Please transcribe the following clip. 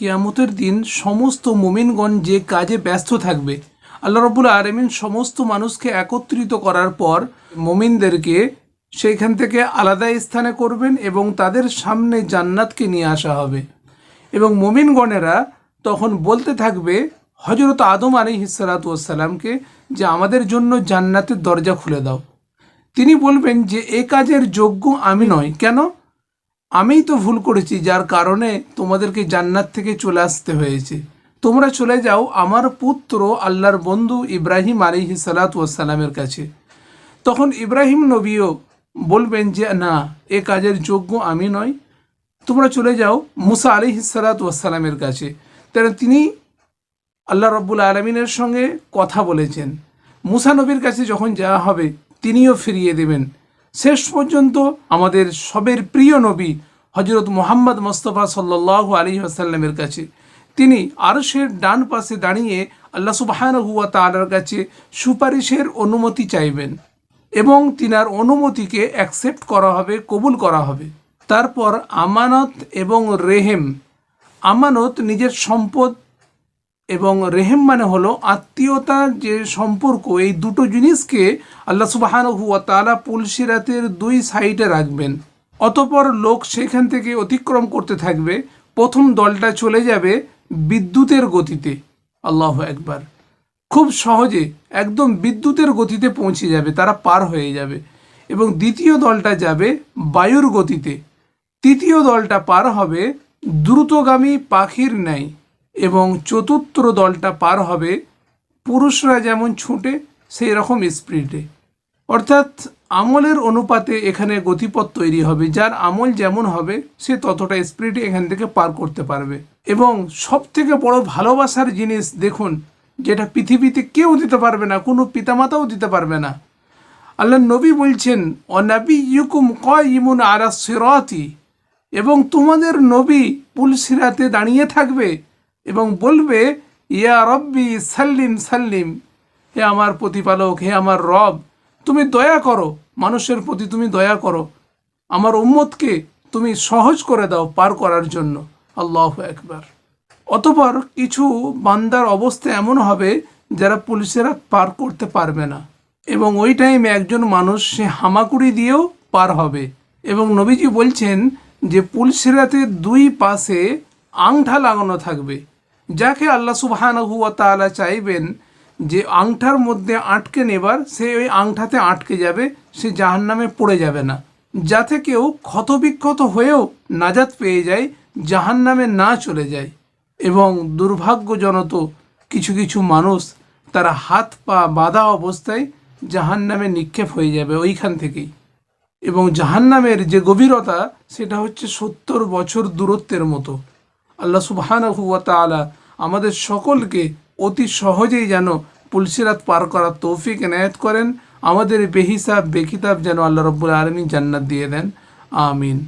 কিয়ামতের দিন সমস্ত মুমিনগণ যে কাজে ব্যস্ত থাকবে, আল্লাহ রবুল আলমিন সমস্ত মানুষকে একত্রিত করার পর মোমিনদেরকে সেইখান থেকে আলাদা স্থানে করবেন এবং তাদের সামনে জান্নাতকে নিয়ে আসা হবে। এবং মোমিনগণেরা তখন বলতে থাকবে হজরত আদম আলী হিসালাতামকে যে আমাদের জন্য জান্নাতের দরজা খুলে দাও। তিনি বলবেন যে, এ কাজের যোগ্য আমি নয় কেন? আমিই তো ভুল করেছি, যার কারণে তোমাদেরকে জান্নাত থেকে চলে আসতে হয়েছে। তোমরা চলে যাও আমার পুত্র আল্লাহর বন্ধু ইব্রাহিম আলী সালাতামের কাছে। তখন ইব্রাহিম নবীও বলবেন যে, না, এ কাজের যোগ্য আমি নয় তোমরা চলে যাও মুসা আলী সালাতামের কাছে। তাহলে তিনি আল্লাহ রব্বুল আলমিনের সঙ্গে কথা বলেছেন। মুসা নবীর কাছে যখন যাওয়া হবে, তিনিও ফিরিয়ে দেবেন। শেষ পর্যন্ত আমাদের সবের প্রিয় নবী হজরত মোহাম্মদ মোস্তফা সাল্লাহ আলী আসাল্লামের কাছে। তিনি আরশের ডান পাশে দাঁড়িয়ে আল্লাহ সুবাহান হুয়া তালার কাছে সুপারিশের অনুমতি চাইবেন এবং তিনার অনুমতিকে অ্যাকসেপ্ট করা হবে, কবুল করা হবে। তারপর আমানত এবং রেহেম। আমানত নিজের সম্পদ এবং রেহেম মানে হলো আত্মীয়তার যে সম্পর্ক, এই দুটো জিনিসকে আল্লাহ সুবাহান হুয়া তালা পুলসিরাতের দুই সাইডে রাখবেন। অতপর লোক সেখান থেকে অতিক্রম করতে থাকবে, প্রথম দলটা চলে যাবে বিদ্যুতের গতিতে। আল্লাহ একবার খুব সহজে একদম বিদ্যুতের গতিতে পৌঁছে যাবে, তারা পার হয়ে যাবে। এবং দ্বিতীয় দলটা যাবে বায়ুর গতিতে। তৃতীয় দলটা পার হবে দ্রুতগামী পাখির ন্যায়। এবং চতুর্থ দলটা পার হবে, পুরুষরা যেমন ছুটে, সেই রকম স্পিডে অর্থাৎ আমলের অনুপাতে এখানে গতিপথ তৈরি হবে, যার আমল যেমন হবে, সে ততটা স্পিডে এখান থেকে পার করতে পারবে। এবং সব থেকে বড় ভালোবাসার জিনিস দেখুন, যেটা পৃথিবীতে কেউ দিতে পারবে না, কোনো পিতামাতাও দিতে পারবে না। আল্লাহ নবী বলছেন অনাবি ইউকুম ইমুন আরা সিরাতি এবং তোমাদের নবী পুলসিরাতে দাঁড়িয়ে থাকবে এবং বলবে, ইয়া রব্বি, সাল্লিম সাল্লিম, হে আমার প্রতিপালক, হে আমার রব, তুমি দয়া করো, মানুষের প্রতি তুমি দয়া করো, আমার উম্মতকে তুমি সহজ করে দাও পার করার জন্য। আল্লাহ একবার অতপর কিছু বান্দার অবস্থা এমন হবে যারা পুলিশেরা পার করতে পারবে না। এবং ওই টাইমে একজন মানুষ সে হামাকুড়ি দিয়েও পার হবে। এবং নবীজি বলছেন যে, পুলিশেরাতে দুই পাশে আংঠা লাগানো থাকবে। যাকে আল্লাহ সুবহানাহু তাআলা চাইবেন যে আংটার মধ্যে আটকে নেবার, সে ওই আংটাতে আটকে যাবে, সে জাহান্নামে পড়ে যাবে না। যাতে কেউ ক্ষতবিক্ষত হয়েও নাজাত পেয়ে যায়, জাহান্নামে না চলে যায়। এবং দুর্ভাগ্যজনত কিছু কিছু মানুষ তারা হাত পা বাঁধা অবস্থায় জাহান্নামে নিক্ষেপ হয়ে যাবে ওইখান থেকেই। এবং জাহান্নামের যে গভীরতা, সেটা হচ্ছে সত্তর বছর দূরত্বের মতো। আল্লাহ সুবহানাহু ওয়া তাআলা আমাদের সকলকে অতি সহজেই যেন পুলসিরাত পার করার তৌফিক এনায়ত করেন। আমাদের বেহিসাব বেকিতাব যেন আল্লাহ রব্বুল আলমী জান্নাত দিয়ে দেন। আমিন।